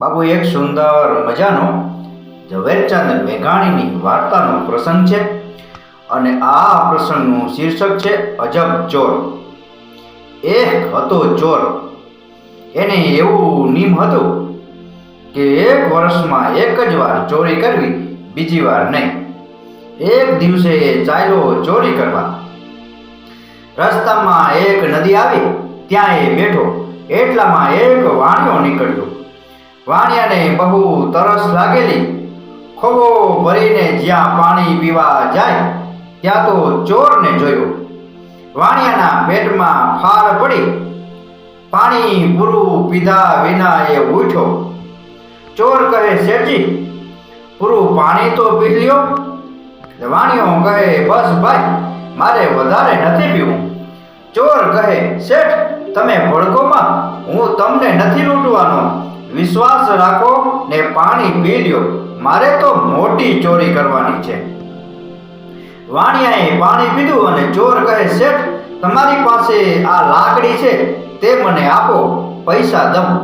બાબુ એક સુંદર મજાનો ઝવેરચંદ મેઘાણીની વાર્તાનો પ્રસંગ છે અને આ પ્રસંગનું શીર્ષક છે અજબ ચોર. એક હતો ચોર. એને એવું નિયમ હતું કે એક વર્ષમાં એક જ વાર ચોરી કરવી બીજી વાર નહીં. એક દિવસે ચાલ્યો ચોરી કરવા. રસ્તામાં એક નદી આવી, ત્યાં એ બેઠો. એટલામાં એક વાણિયો નીકળ્યો. વાણિયાને બહુ તરસ લાગેલી. ખોબો ભરીને જ્યાં પાણી પીવા જાય, ત્યાં તો ચોરને જોયો. વાણિયાના પેટમાં ફાર પડી. પાણી પૂરું પીધા વિના એ ઉઠ્યો. ચોર કહે, શેઠજી, પૂરું પાણી તો પી લ્યો. વાણિયો કહે, બસ ભાઈ, મારે વધારે નથી પીવું. ચોર કહે, શેઠ, તમે ભડકોમાં, હું તમને નથી લૂંટવાનો. વિશ્વાસ રાખો ને પાણી પી લ્યો. મારે તો મોટી ચોરી કરવાની છે. વાણિયાએ પાણી પીધું અને ચોર કહે, શેઠ, તમારી પાસે આ લાકડી છે, તે મને આપો, પૈસા દમ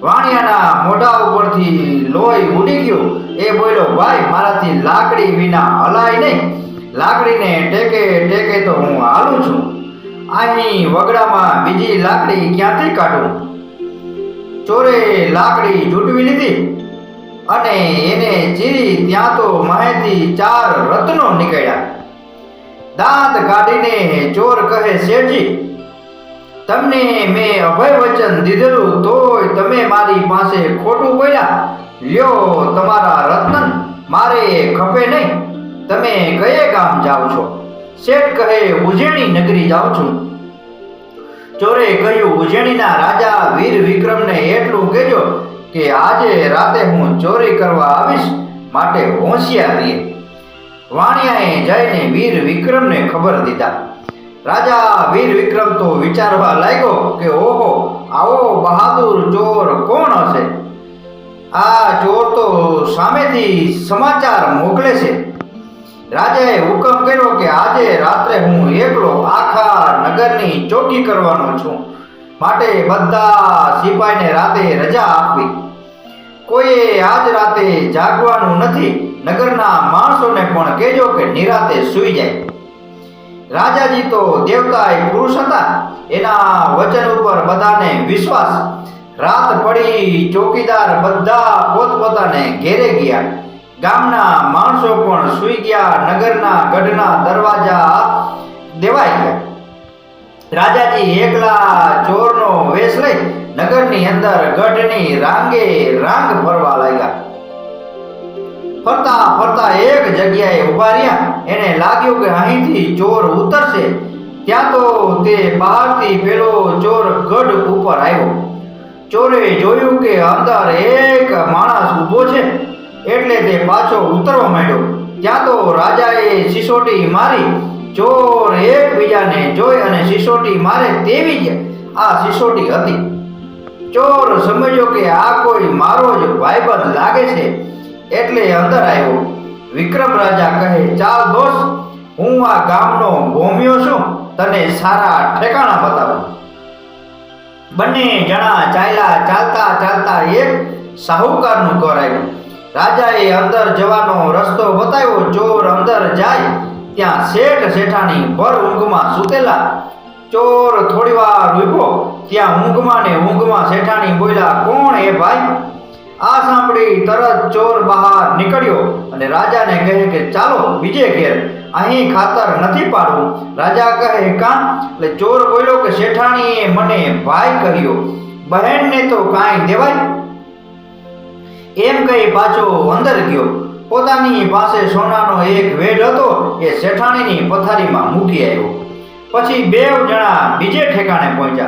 વાણિયાના મોઢા ઉપરથી લોહી ઉડી ગયું. એ બોલ્યો, ભાઈ, મારાથી લાકડી વિના હલાય નહીં. લાકડીને ટેકે ટેકે તો હું હાલું છું. અહીં વગડામાં બીજી લાકડી ક્યાંથી કાઢું? ચોરે લાકડી જૂટવી લીધી અને એને ચીરી ત્યાં તો માહિતી ચાર રત્નો નીકળ્યા. દાંત કાઢીને ચોર કહે, શેઠજી, તમને મેં અભય વચન દીધેલું તોય તમે મારી પાસે ખોટું બોલ્યા. લ્યો તમારા રત્ન મારે ખપે નહીં. તમે કયે ગામ જાઓ છો? શેઠ કહે, ઉજેણી નગરી જાઉં છું. ચોરે કહ્યું, ઉજેણીના રાજા વીર વિક્રમને એટલું કહેજો કે આજે રાતે હું ચોરી કરવા આવીશ, માટે હોશિયાર રહીએ. વાણિયાએ જઈને વીર વિક્રમને ખબર દીધા. રાજા વીર વિક્રમ તો વિચારવા લાગ્યો કે, ઓહો, આવો બહાદુર ચોર કોણ હશે? આ ચોર તો સામેથી સમાચાર મોકલે છે. રાજાએ હુકમ કર્યો કે આજે રાત્રે હું એકલો આખા નગરની ચોકી કરવાનો છું. માટે બધા સિપાહીને રાતે રજા આપવી. કોઈએ આજ રાતે જાગવાનું નથી. નગરના માણસોને પણ કહેજો કે નિરાતે સૂઈ જાય. રાજાજી તો દેવતા એ પુરુષ હતા. એના વચન ઉપર બધાને વિશ્વાસ. રાત પડી ચોકીદાર બધા પોતપોતાને ઘેરે ગયા. ગામના માણસો પણ સૂઈ ગયા, નગરના ગઢના દરવાજા દેવાઈ ગયા. રાજાજી એકલા ચોરનો વેશ લઈ નગરની અંદર ગઢની રાંગે રાંગ ફરવા લાગ્યા. ફરતા ફરતા એક જગ્યાએ ઊભા રહ્યા. એને લાગ્યું કે અહીંથી ચોર ઉતરશે. ત્યાં તો તે બહારથી પેલો ચોર ગઢ ઉપર આવ્યો. ચોરે જોયું કે અંદર એક માણસ ઊભો છે. એટલે તે પાછો ઉતરવા માંડ્યો. ત્યાં તો રાજાએ સિસોટી મારી, ચોર એકબીજાને જોઈ અને સિસોટી મારે તેવી જ આ સિસોટી હતી. ચોર સમજ્યો કે આ કોઈ મારો જ ભાઈબંધ લાગે છે, એટલે અંદર આવ્યો. વિક્રમ રાજા કહે, ચાલ દોસ્ત, હું આ ગામનો ભોમ્યો છું, તને સારા ઠેકાણા બતાવું. બંને જણા ચાલ્યા ચાલતા ચાલતા એક સાહુકારનું ઘર આવ્યું. રાજાએ અંદર જવાનો રસ્તો બતાવ્યો. ચોર અંદર જાય, ત્યાં શેઠ શેઠાણી ભર ઊંઘમાં સૂતેલા. ચોર થોડી વાર ઊભો, ત્યાં ઊંઘમાં ને ઊંઘમાં શેઠાણી બોલ્યા, કોણ એ ભાઈ? આ સાંભળી તરત ચોર બહાર નીકળ્યો અને રાજાને કહે કે, ચાલો, બીજે ઘેર. અહીં ખાતર નથી પાડવું. રાજા કહે, કા? એટલે ચોર બોલ્યો કે, શેઠાણીએ મને ભાઈ કહ્યો, બહેનને તો કાંઈ દેવાય એમ કહી પાછો અંદર ગયો. પોતાની પાસે સોનાનો એક વેઢ હતો, એ શેઠાણીની પથારીમાં મૂકી આવ્યો. પછી બે જણા બીજે ઠેકાણે પહોંચ્યા.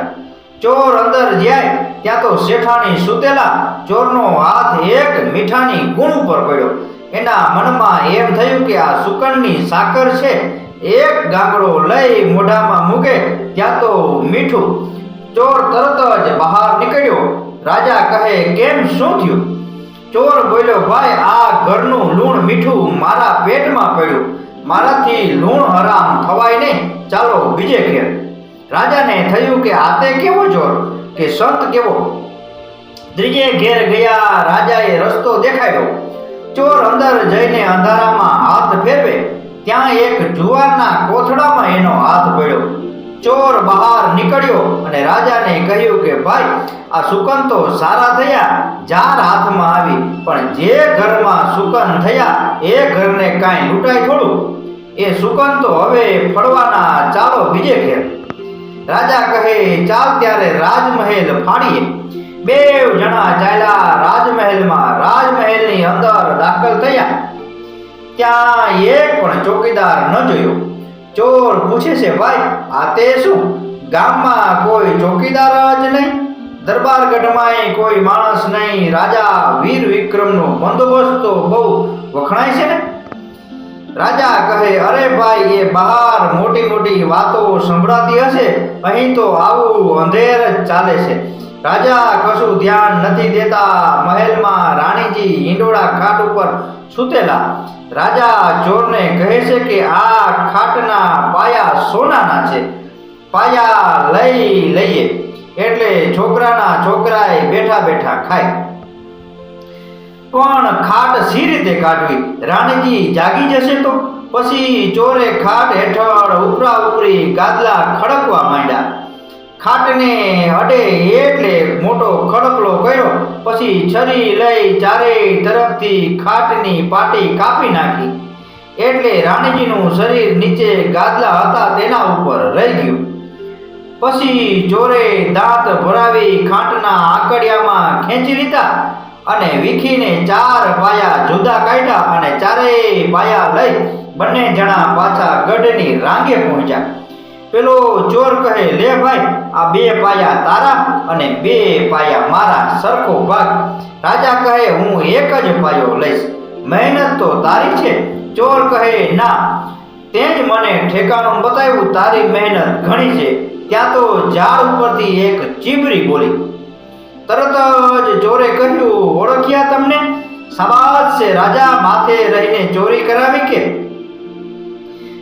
ચોર અંદર જાય, ત્યાં તો શેઠાણી સૂતેલા, ચોરનો હાથ એક મીઠાની ગુણ ઉપર પડ્યો. એના મનમાં એમ થયું કે આ સુકનની સાકર છે, એક ગાંગડો લઈ મોઢામાં મૂકે, ત્યાં તો મીઠું. ચોર તરત જ બહાર નીકળ્યો. રાજા કહે, કેમ શું થયું? ચોર બોલ્યો, ભાઈ, આ ઘરનું લૂણ મીઠું મારા પેટમાં પડ્યું. મારાથી લૂણ હરામ થવાય નહીં. ચાલો બીજે ઘેર. રાજાને થયું કે હાથે કેવો ચોર કે સંત કેવો? ત્રીજે ઘેર ગયા, રાજાએ રસ્તો દેખાડ્યો. ચોર અંદર જઈને અંધારામાં હાથ ફેરવે. ત્યાં એક જુવારના કોથળામાં એનો હાથ પડ્યો. ચોર બહાર નીકળ્યો અને રાજાને કહ્યું કે, ભાઈ, આ સુકન તો સારા થયા, જાર હાથમાં આવી, પણ જે ઘરમાં સુકન થયા, એ ઘરને કાંઈ લૂંટાય થોડું? એ સુકન તો હવે ફળવાના ચાલો બીજે ઘેર. રાજા કહે, ચાલ ત્યારે રાજમહેલ ફાડીએ. બે જણા ચાલ્યા રાજમહેલમાં, રાજમહેલની અંદર દાખલ થયા. ત્યાં એક પણ ચોકીદાર ન જોયો. ચોર પૂછે છે, ભાઈ, આ તે શું? ગામમાં કોઈ ચોકીદાર જ નહીં? દરબારગઢમાં કોઈ માણસ નહીં? રાજા વીર વિક્રમનો બંદોબસ્ત તો બહુ વખણાય છે ને? રાજા કહે, અરે ભાઈ, એ બહાર મોટી મોટી વાતો સંભળાતી હશે. અહીં તો આવું અંધેર જ ચાલે છે. રાજા કશું ધ્યાન નથી દેતા, મહેલમાં રાણીજી હિંડોળા ખાટ ઉપર સૂતેલા. રાજા ચોરને કહે છે કે આ ખાટના પાયા સોનાના છે, પાયા લઈ લઈએ. એટલે છોકરાના છોકરાએ બેઠા બેઠા ખાય. પણ ખાટ સી રીતે કાઢવી? રાણીજી જાગી જશે તો? પછી ચોરે ખાટ હેઠળ ઉપરા ઉપરી ગાદલા ખડકવા માંડ્યા. ખાટને અડે એટલે મોટો ખડકલો કર્યો. પછી છરી લઈ ચારેય તરફથી ખાટની પાટી કાપી નાખી. એટલે રાણીજીનું શરીર નીચે ગાદલા હતા તેના ઉપર રહી ગયું. પછી ચોરે દાંત ભરાવી ખાટના આકડિયામાં ખેંચી લીધા અને વીખીને ચાર પાયા જુદા કાઢ્યા અને ચારેય પાયા લઈ બંને જણા પાછા ગઢની રાંગે પહોંચ્યા. પેલો ચોર કહે, લે ભાઈ, આ બે પાયા તારા અને બે પાયા મારા સરખો ભાગ. રાજા કહે, હું એક જ પાયો લઈશ. મહેનત તો તારી છે. ચોર કહે, ના તે જ મને ઠેકાણું બતાવ્યું, તારી મહેનત ઘણી છે. ત્યાં તો ઝાડ ઉપરથી એક ચીબરી બોલી. તરત જ ચોરે કહ્યું, ઓળખ્યા તમને? શાબાશ છે, રાજા માથે રહીને ચોરી કરાવી કે?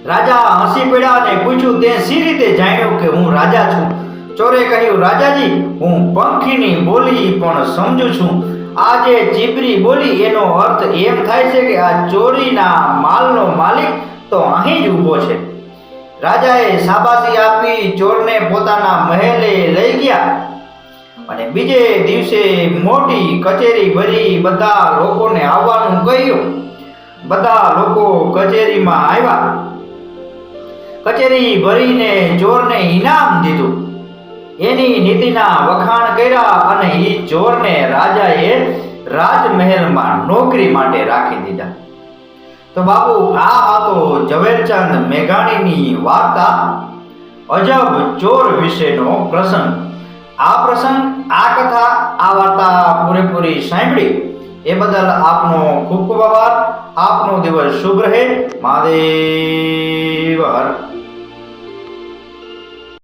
રાજા હસી પડ્યા અને પૂછ્યું, તે સી રીતે જાણ્યું કે હું રાજા છું? ચોરે કહ્યું, રાજાજી, હું પંખીની બોલી પણ સમજુ છું. આ જે ચીબરી બોલી, એનો અર્થ એમ થાય છે કે આ ચોરીના માલનો માલિક તો અહીં જ ઊભો છે. રાજાએ શાબાશી આપી, ચોરને પોતાના મહેલે લઈ ગયા. અને બીજે દિવસે મોટી કચેરી ભરી બધા લોકોને આવવાનું કહ્યું. બધા લોકો કચેરીમાં આવ્યા. કચેરી ભરીને ચોરને ઇનામ દીધું. એની નીતિના વખાણ કર્યા અને એ ચોરને રાજાએ રાજમહેલમાં નોકરી માટે રાખી દીધા. તો બાપુ, આ હતો ઝવેરચંદ મેઘાણીની વાર્તા. અજબ ચોર વિશેનો પ્રસંગ. આ પ્રસંગ, આ કથા, આ વાર્તા પૂરેપૂરી સાંભળી. એ બદલ આપનો ખૂબ ખૂબ આભાર. આપનો દિવસ શુભ રહે. મહાદેવ હર.